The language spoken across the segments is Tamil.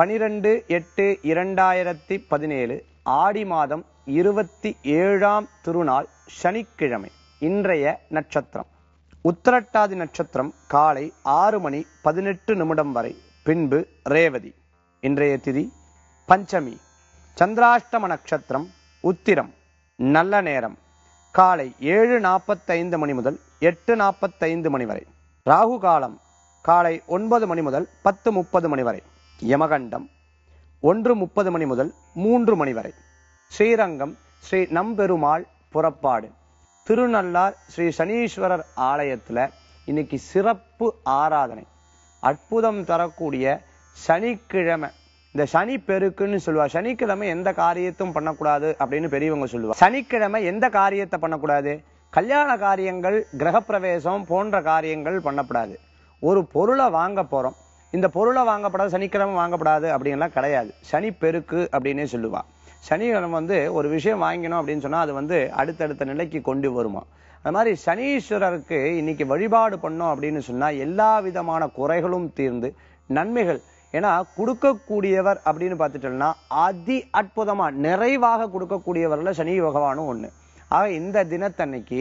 பனிரெண்டு எட்டு இரண்டாயிரத்தி பதினேழு ஆடி மாதம் இருபத்தி ஏழாம் திருநாள் சனிக்கிழமை இன்றைய நட்சத்திரம். உத்தரட்டாதி நட்சத்திரம் காலை ஆறு மணி பதினெட்டு நிமிடம் வரை பின்பு ரேவதி. இன்றைய திதி பஞ்சமி. சந்திராஷ்டம நட்சத்திரம் உத்திரம் நல்ல நேரம். காலை ஏழு நாற்பத்தைந்து மணி முதல் எட்டு நாற்பத்தைந்து மணி வரை. ராகு காலம் காலை ஒன்பது மணி முதல் பத்து முப்பது மணி வரை. யமகண்டம் ஒன்று முப்பது மணி முதல் மூன்று மணி வரை. ஸ்ரீரங்கம் ஸ்ரீ நம்பெருமாள் புறப்பாடு. திருநள்ளார் ஸ்ரீ சனீஸ்வரர் ஆலயத்துல இன்னைக்கு சிறப்பு ஆராதனை. அற்புதம் தரக்கூடிய சனிக்கிழமை. இந்த சனி பெருக்குன்னு சொல்லுவா. சனிக்கிழமை எந்த காரியத்தும் பண்ணக்கூடாது அப்படின்னு பெரியவங்க சொல்லுவா. சனிக்கிழமை எந்த காரியத்தை பண்ணக்கூடாது? கல்யாண காரியங்கள் கிரகப்பிரவேசம் போன்ற காரியங்கள் பண்ணக்கூடாது ஒரு பொருளை வாங்க போகிறோம் இந்த பொருளை வாங்கப்படாது சனிக்கிழமை வாங்கப்படாது அப்படின்லாம் கிடையாது. சனி பெருக்கு அப்படின்னே சொல்லுவா சனிக்கிழமை வந்து ஒரு விஷயம் வாங்கினோம் அப்படின்னு சொன்னால் அது வந்து அடுத்தடுத்த நிலைக்கு கொண்டு வருமா? அது மாதிரி சனீஸ்வரருக்கு இன்னைக்கு வழிபாடு பண்ணோம் அப்படின்னு சொன்னால் எல்லா விதமான குறைகளும் தீர்ந்து நன்மைகள். ஏன்னா கொடுக்கக்கூடியவர் அப்படின்னு பார்த்துட்டோம்னா அதி அற்புதமாக நிறைவாக கொடுக்கக்கூடியவரில் சனி பகவானும் ஒன்று ஆக இந்த தினத்தன்னைக்கு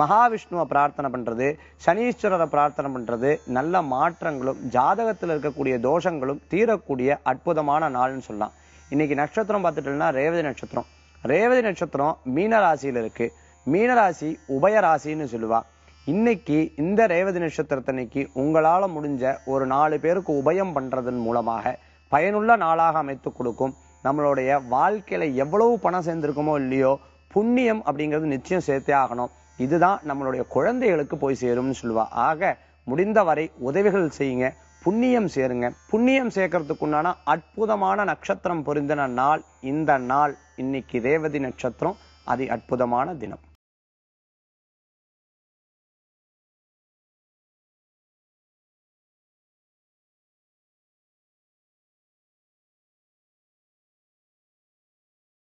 மகாவிஷ்ணுவை பிரார்த்தனை பண்றது சனீஸ்வரரை பிரார்த்தனை பண்றது நல்ல மாற்றங்களும் ஜாதகத்தில் இருக்கக்கூடிய தோஷங்களும் தீரக்கூடிய அற்புதமான நாள்னு சொல்லலாம். இன்னைக்கு நட்சத்திரம் பார்த்துட்டோம்னா ரேவதி நட்சத்திரம். ரேவதி நட்சத்திரம் மீன ராசியில இருக்கு. மீனராசி உபயராசின்னு சொல்லுவா. இன்னைக்கு இந்த ரேவதி நட்சத்திரத்தன்னைக்கு உங்களால முடிஞ்ச ஒரு நாலு பேருக்கு உபயம் பண்றதன் மூலமாக பயனுள்ள நாளாக அமைத்து கொடுக்கும். நம்மளுடைய வாழ்க்கையில எவ்வளவு பணம் சேர்ந்திருக்குமோ இல்லையோ புண்ணியம் அப்படிங்கிறது நிச்சயம் சேர்த்தே ஆகணும். இதுதான் நம்மளுடைய குழந்தைகளுக்கு போய் சேரும்னு சொல்லுவா. ஆக முடிந்தவரை உதவிகள் செய்யுங்க. புண்ணியம் சேருங்க. புண்ணியம் சேர்க்கறதுக்கு உண்டான அற்புதமான நட்சத்திரம் பொருந்தின நாள் இந்த நாள் இன்னைக்கு ரேவதி நட்சத்திரம். அது அற்புதமான தினம்.